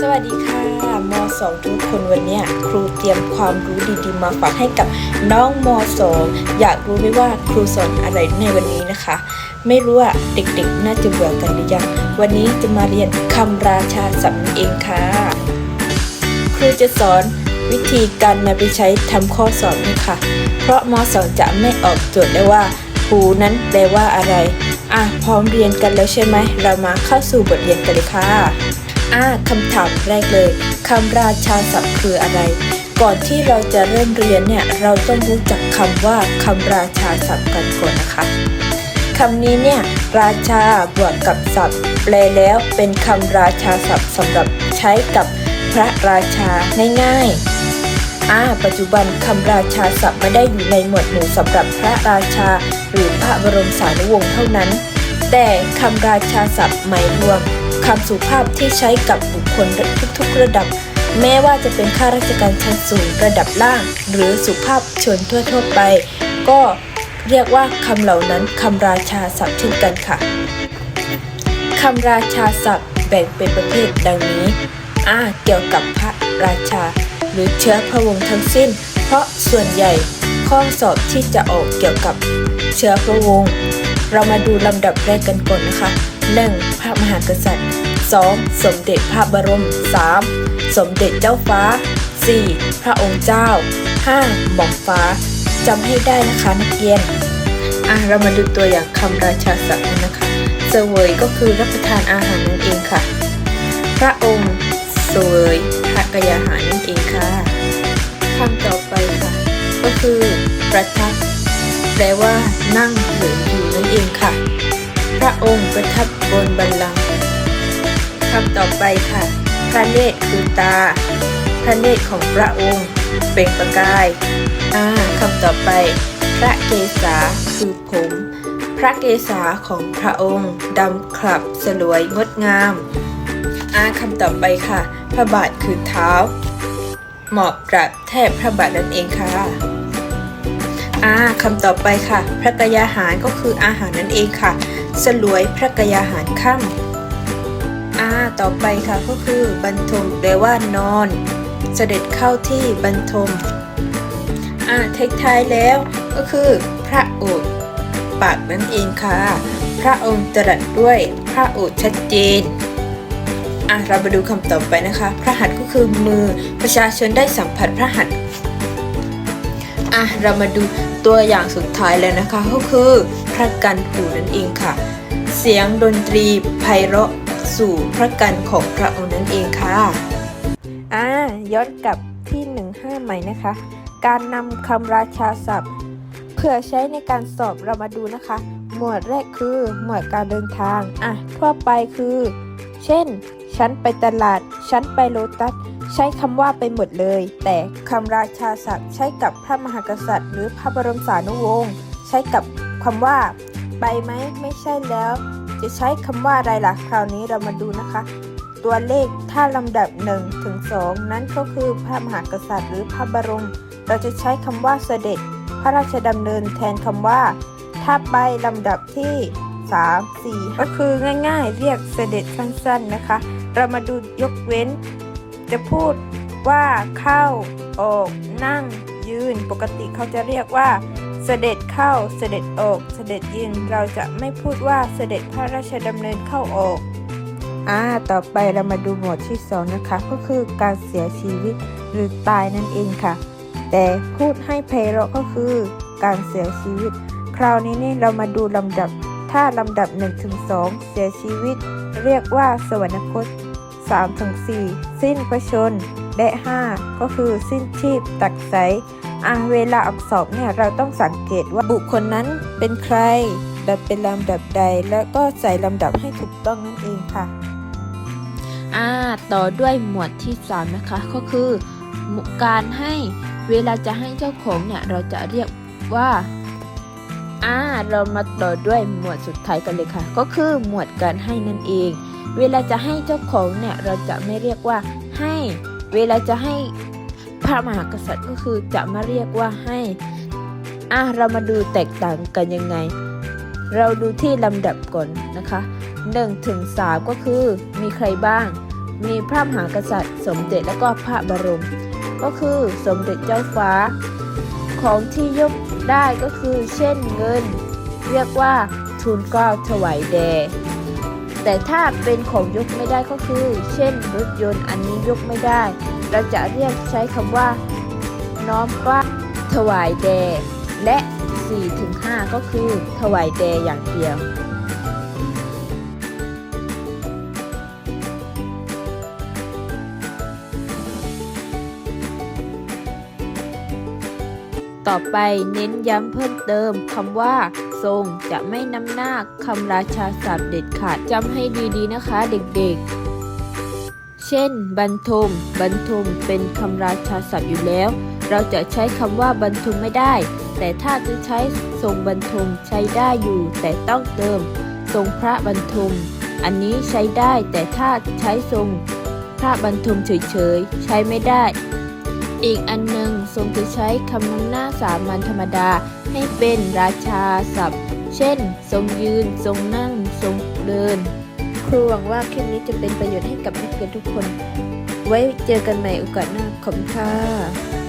สวัสดีค่ะม .2 ทุกคนวันนี้ครูเตรียมความรู้ดีๆ มาฝากให้กับน้องม .2 อยากรู้ไหมว่าครูสอนอะไรในวันนี้นะคะ ไม่รู้ว่าเด็กๆ น่าจะเบื่อกันหรือยัง วันนี้จะมาเรียนคำราชาศัพท์เองค่ะ ครูจะสอนวิธีการนำไปใช้ทำข้อสอบนะคะ เพราะม .2 จะไม่ออกโจทย์ได้ว่าหูนั้นแปลว่าอะไร อะพร้อมเรียนกันแล้วใช่ไหม เรามาเข้าสู่บทเรียนกันเลยค่ะ อ่าคำถามแรกเลยคำราชาศัพท์คืออะไร ก่อนที่เราจะเริ่มเรียนเนี่ยเราต้องรู้จักคำว่าคำราชาศัพท์กันก่อนนะคะคำนี้เนี่ยราชาบวกกับศัพท์ แปลแล้วเป็นคำราชาศัพท์สำหรับใช้กับพระราชาง่ายๆอ่าปัจจุบันคำราชาศัพท์ไม่ได้อยู่ในหมวดหมู่สำหรับพระราชา หรือพระบรมสารีวงศ์เท่านั้น แต่คำราชาศัพท์หมายรวม คำสุภาพที่ใช้กับบุคคลทุกๆระดับ แม้ว่าจะเป็นข้าราชการชั้นสูงระดับล่าง หรือสุภาพชนทั่วๆไป ก็เรียกว่าคำเหล่านั้นคำราชาศัพท์เช่นกันค่ะคำราชาศัพท์แบ่งเป็นประเภทดังนี้อ่าเกี่ยวกับพระราชา หรือเชื้อพระวงศ์ทั้งสิ้น เพราะส่วนใหญ่ข้อสอบที่จะออกเกี่ยวกับเชื้อพระวงศ์เรามาดูลำดับแรกกันก่อนนะคะ 1. พระมหากษัตริย์ 2. สมเด็จพระบรม 3. สมเด็จเจ้าฟ้า 4. พระองค์เจ้า 5. หม่อมฟ้าจำให้ได้นะคะนักเรียนอะเรามาดูตัวอย่างคำราชาศัพท์กันนะคะเสวยก็คือรับประทานอาหารนั่นเองค่ะ พระองค์เสวยพระกยาหารนั่นเองค่ะคำต่อไปค่ะ ก็คือ ประทับแปลว่านั่งหรืออยู่นั่นเองค่ะ พระองค์ประทับ บนบัลลังก์คำต่อไปค่ะ พระเนตรคือตา พระเนตรของพระองค์เปล่งประกาย อ่าคำต่อไป พระเกศาคือผม พระเกศาของพระองค์ดำคลับสลวยงดงาม อ่าคำต่อไปค่ะ พระบาทคือเท้า เหมาะกับแทบพระบาทนั่นเองค่ะ อ่าคำต่อไปค่ะ พระกยาหารก็คืออาหารนั่นเองค่ะ สลวยพระกยาหารค่ำอ่าต่อไปค่ะก็คือบรรทมแปลว่านอน เสด็จเข้าที่บรรทมอ่าท้ายแล้วก็คือ พระโอษฐ์ปากนั่นเองค่ะ พระองค์ตรัสด้วยพระโอษฐ์ชัดเจนอะเรามาดูคำต่อไปนะคะ พระหัตถ์ก็คือมือประชาชนได้สัมผัสพระหัตถ์ อะเรามาดูตัวอย่างสุดท้ายแล้วนะคะ ก็คือพระกันหูนั่นเองค่ะ เสียงดนตรีไพเราะสู่พระกันของพระองค์นั่นเองค่ะอ่าย้อนกลับที่หนึ่งห้าใหม่นะคะ การนำคำราชาศัพท์ เพื่อใช้ในการสอบเรามาดูนะคะ หมวดแรกคือหมวดการเดินทางอะทั่วไปคือ เช่น ฉันไปตลาด ฉันไปโลตัส ใช้คำว่าไปหมดเลย แต่คำราชาศัพท์ใช้กับพระมหากษัตริย์ หรือพระบรมสานุวงศ์ใช้กับคำว่า ไปไหมไม่ใช่แล้ว จะใช้คำว่าอะไรล่ะคราวนี้เรามาดูนะคะ ตัวเลขถ้าลำดับ1ถึง2นั้นก็คือพระมหากษัตริย์ หรือพระบรม เราจะใช้คำว่าเสด็จ พระราชดำเนินแทนคำว่า ถ้าไปลำดับที่3 4 ก็คือง่ายๆ เรียกเสด็จสั้นๆนะคะ เรามาดูยกเว้น จะพูดว่าเข้าออกนั่งยืนปกติเขาจะเรียกว่า เสด็จเข้าเสด็จออก เสด็จยืนเราจะไม่พูดว่าเสด็จพระราชดำเนินเข้าออกอ่าต่อไปเรามาดูหมวดที่สองนะคะ ก็คือการเสียชีวิตหรือตายนั่นเองค่ะ แต่พูดให้ไพเราะก็คือการเสียชีวิต คราวนี้นี่เรามาดูลำดับ ถ้าลำดับ1ถึง2เสียชีวิต เรียกว่าสวรรคต3ถึง4สิ้นพระชน และ 5 ก็คือสิ้นชีพ ตักใสอะเวลาออกสอบเนี่ยเราต้องสังเกตว่าบุคคลนั้นเป็นใครและเป็นลำดับใด แล้วก็ใส่ลำดับให้ถูกต้องนั่นเองค่ะอ่าต่อด้วยหมวดที่ 3 นะคะ ก็คือ การให้เวลาจะให้เจ้าของเนี่ยเราจะเรียกว่า อ่าเรามาต่อด้วยหมวดสุดท้ายกันเลยค่ะ ก็คือหมวดการให้นั่นเอง เวลาจะให้เจ้าของเนี่ยเราจะไม่เรียกว่าให้ เวลาจะให้พระมหากษัตริย์ก็คือจะมาเรียกว่าให้อะเรามาดูแตกต่างกันยังไง เราดูที่ลำดับก่อนนะคะ1ถึง3ก็คือมีใครบ้าง มีพระมหากษัตริย์ สมเด็จและก็พระบรม ก็คือสมเด็จเจ้าฟ้า ของที่ยกได้ก็คือเช่นเงิน เรียกว่าทูลก้าวถวายแด่แต่ถ้าเป็นของยกไม่ได้ก็คือ เช่นรถยนต์อันนี้ยกไม่ได้ เราจะเรียกใช้คำว่า น้อมก้าถวายแด่และ 4-5 ก็คือถวายแด่อย่างเดียว ต่อไปเน้นย้ำเพิ่มเติมคำว่า ทรงจะไม่นำหน้าคำราชาศัพท์เด็ดขาดจำให้ดีๆนะคะเด็กๆ เช่น บรรทม บรรทมเป็นคำราชาศัพท์อยู่แล้ว เราจะใช้คำว่าบรรทมไม่ได้ แต่ถ้าจะใช้ทรงบรรทมใช้ได้อยู่ แต่ต้องเติม ทรงพระบรรทม อันนี้ใช้ได้แต่ถ้าใช้ทรงพระบรรทมเฉยๆ ใช้ไม่ได้ อีกอันหนึ่งทรงจะใช้คำนำหน้าสามัญธรรมดาให้เป็นราชาศัพท์ เช่น ทรงยืน ทรงนั่ง ทรงเดิน ครูหวังว่าคลิปนี้จะเป็นประโยชน์ให้กับนักเรียนทุกคน ไว้เจอกันใหม่โอกาสหน้าขอบคุณค่ะ